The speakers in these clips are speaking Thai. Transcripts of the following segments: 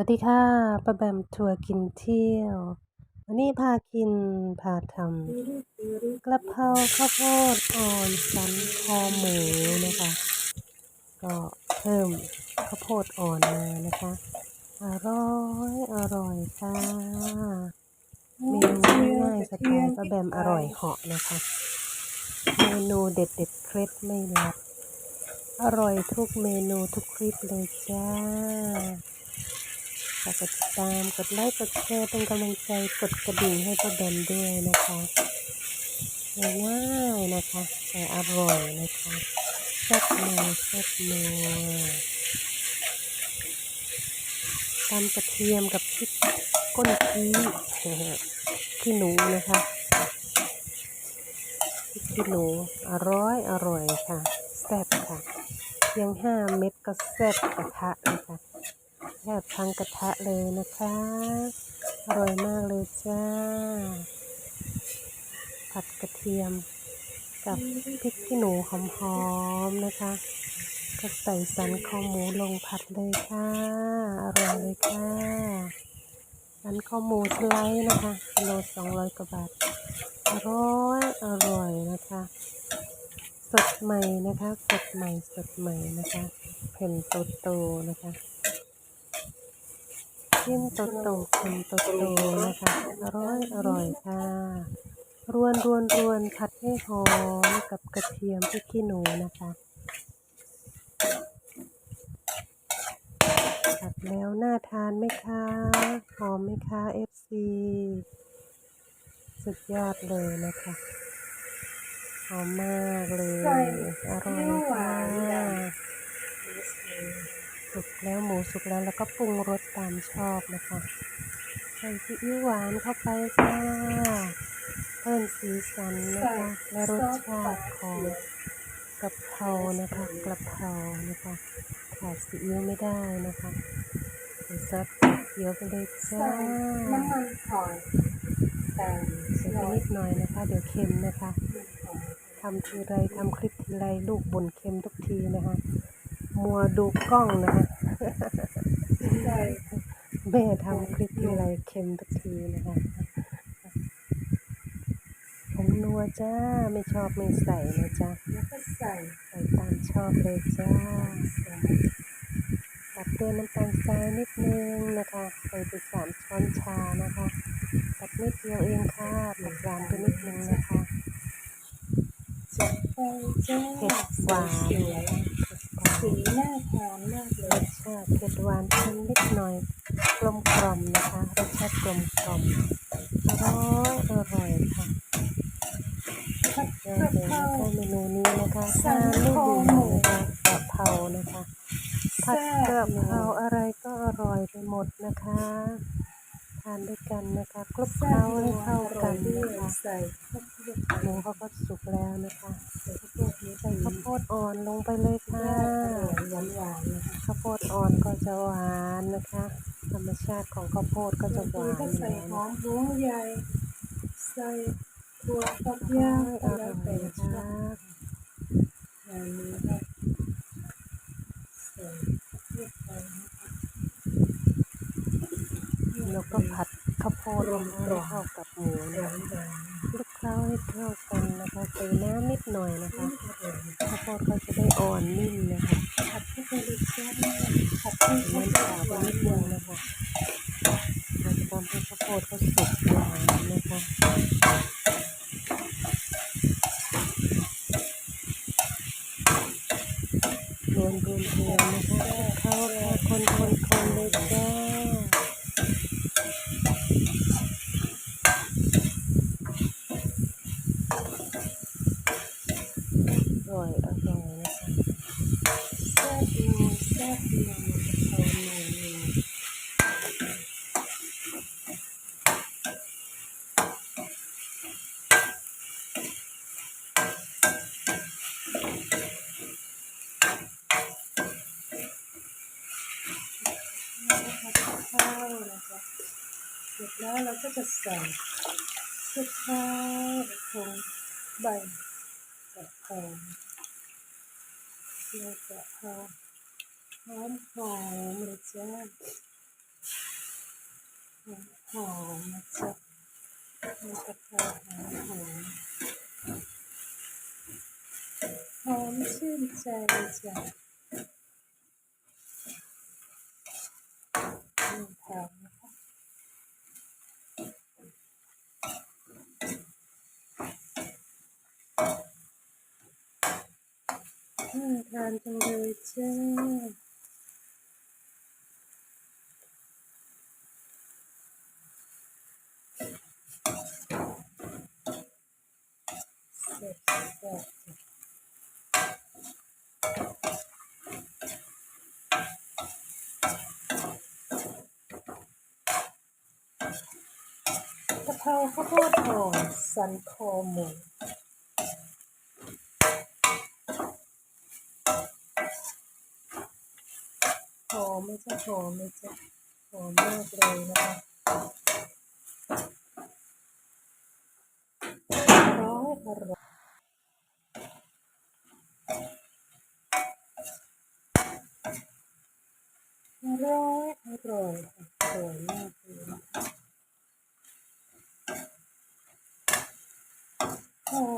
สวัสดีค่ะป้าแบมทัวร์กินเที่ยว วันนี้พากินพาทำกระเพราข้าวโพดอ่อนสันคอหมูนะคะ ก็เพิ่มข้าวโพดอ่อนมานะคะ อร่อยอร่อยค่ะเมนูง่ายสไตล์ป้าแบมอร่อยเหาะนะคะ เมนูเด็ดเด็ดเคล็ดไม่ลับ อร่อยทุกเมนูทุกคลิปเลยจ้าากกดติดตาม กดไลค์ กดแชร์ เป็นกำลังใจ กดกระดิ่งให้ป้าแบมด้วยนะคะง่ายนะคะแต่อร่อยนะคะแซ่บนัวแซ่บนัวตำกระเทียมกับพริกก้นขี้ขี้หนูนะคะพริกขี้หนูอร่อยอร่อยค่ะแซ่บค่ะเพียงห้าเม็ดก็แซ่บกระทะนะคะ แทบทั้งกระทะเลยนะคะ อร่อยมากเลยจ้า ผัดกระเทียม กับพริกขี้หนูหอมๆนะคะ ก็ใส่สันคอหมูลงผัดเลยค่ะ อร่อยเลยค่ะ สันคอหมูสไลด์นะคะกิโลสองร้อยกว่าบาท อร่อย อร่อยนะคะ สดใหม่นะคะ สดใหม่ สดใหม่นะคะเผ็นโตๆนะคะ จิ้มโตโตๆเค็มโตโตๆนะคะ อร่อยอร่อยค่ะรวนรวนรวนผัดให้หอมกับกระเทียมพริกขี้หนูนะคะผัดแล้วน่าทานไหมคะหอมไหมคะ FC สุดยอดเลยนะคะหอมมากเลย อร่อยค่ะ สุกแล้วหมูสุกแล้วแล้วก็ปรุงรสตามชอบนะคะใส่ซีอิ๊วหวานเข้าไปค่ะเพิ่มสีสันนะคะและรสชาติของกะเพรานะคะกระเพรานะคะขาดซีอิ๊วไม่ได้นะคะใส่ซอสเขียวไปเลยจ้าน้ำมันหอยแต่ใส่ไปนิดหน่อยนะคะ เดี๋ยวเค็มนะคะทำทีไรทำคลิปทีไรลูกบ่นเค็มทุกทีนะคะ มัวดูกล้องนะคะใส่แม่ทำคลิปทีไรเค็มทุกทีนะคะผงนัวจ้า ไม่ชอบไม่ใส่นะจ๊ะแล้วก็ใส่ใส่ตามชอบเลยจ้าตัดด้วยน้ำตาลทรายนิดนึงนะคะใส่ไปสามช้อนชานะคะตัดนิดเดียวเองค่ะตัดหวานไปนิดนึงนะคะจัดไปจ้าเผ็ดหวาน สีน่าทานมากเลรสชาติเผ็ดหวานเค็มนิดหน่อยกลมกล่อมนะคะรสชาติกลมกล่อมอร่อยอร่อยค่ะผัดเดี๋กยวระเพรานะคะเมนูนี้นะคะทานไม่เบื่อนะคะกะเพรานะคะผัดกะเพราอะไรก็อร่อยไปหมดนะคะทานด้วยกันนะคะคลุกเคล้าให้เข้ากันนะคะใส่ข้าวโพ หมูเขาก็สุกแล้วนะคะใส่ข้าวโพดนี้ใส่ข้าวโพดอ่อนลงไปเลยค่ะหวานหวานๆนะคะข้าวโพดอ่อนก็จะหวานนะคะ ธรรมชาติของข้าวโพดก็จะหวานก็อยู่ใส่แล้วหนะอมหัวใหญ่ใส่ถั่วฝักคะยาวอก็ร่แล้อวยแต่นะชอคะบอันนี้ก็ใส่ข้าวโพดไปนะคะแล้วก็ผัด ข้าวโพดลงให้เข้ากับหมูนะวานหวานคลุกเคล้าให้เข้ากันนะคะใส่น้ำนิดหน่อยนะคะข้าวโพดก็จะได้อ่อนนิ่มนะคะผัดให้เป็นรสชาติผัดให้มัน้ำกัเปล่าบไปหวนิดนึงนะคะเราจะทำให้ข้าวโพดเขาสุกหวานนะคะรวนรวนรวนนะคะเข้าค่ะคนคนคนเลยจ้าอร่อยอร่อยนะคะ แซ่บนัวแซ่บนัวเอาหน่อยหนึ่ง ผัดข้าวนะคะเสร็จ แล้วเราก็จะใส่เสื้อผ้าของใบกระเพราใบกะเพราหอมหอมเลยจ้าหอมนะจ๊ะมีกะเพราหอมหอมหอมชื่นใจจ้ะนี่ทานนะคะ น่าทานจังเลยจ้าเสร็จแซ่บจ้ะกะเพราข้าวโพดห่อสันคอหมู หอมไหม จะหอมไหมจ๊ะหอมมากเลยนะคะร้อยอร่อยอร้อยอร่อยอร่อยมากเลยนะหอ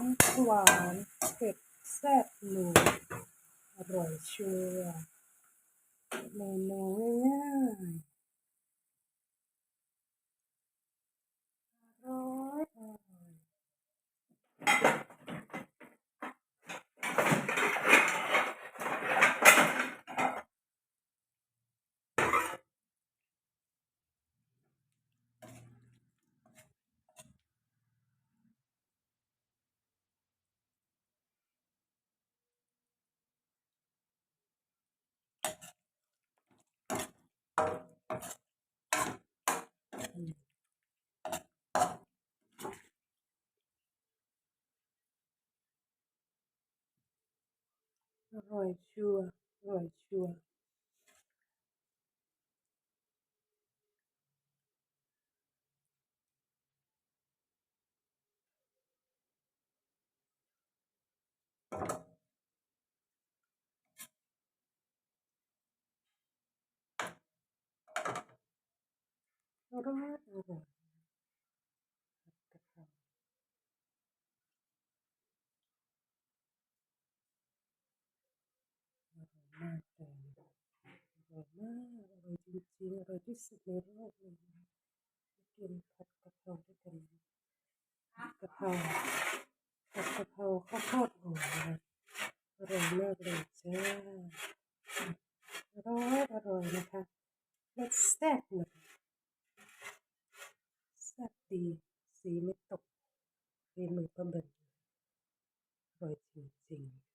มหวานเผ็ดแซ่บหนูอร่อยชัวร์ เมนูง่ายๆอร่อย อร่อย ร่อยชัวร์อร่อยชัวร์อร่อยอร่อยกะเพราอร่อยมากเลยอร่อยมากอร่อยจริงๆอร่อยที่สุดในโลกเลยนะกินผัดกะเพราด้วยกันผัดกะเพราผัดกะเพราข้าวโพดหอมนะอร่อยมากเลยจ้าอร่อยอร่อยนะคะรสแซ่บนะคะแซ่บดีสีไม่ตกฝี